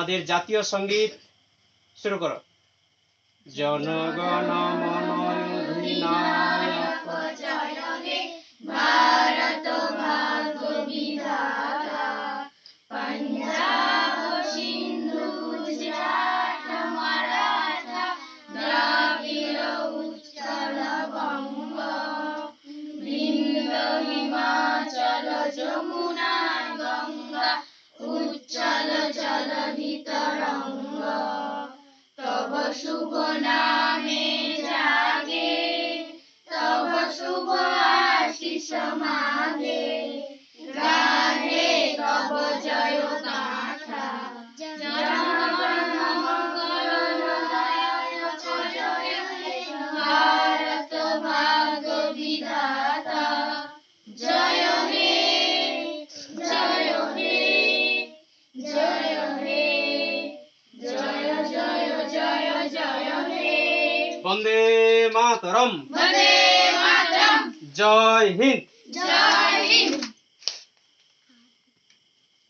আমাদের জাতীয় সংগীত শুরু করো। জনগণ ভারত শুভ নামে জাগে তব শুভ আশিস মাগে। গানে তব জয় নায়ক ভারত ভাগ্য বিধাতা। বন্দে মাতরম। বন্দে মাতরম। জয় হিন্দ। জয়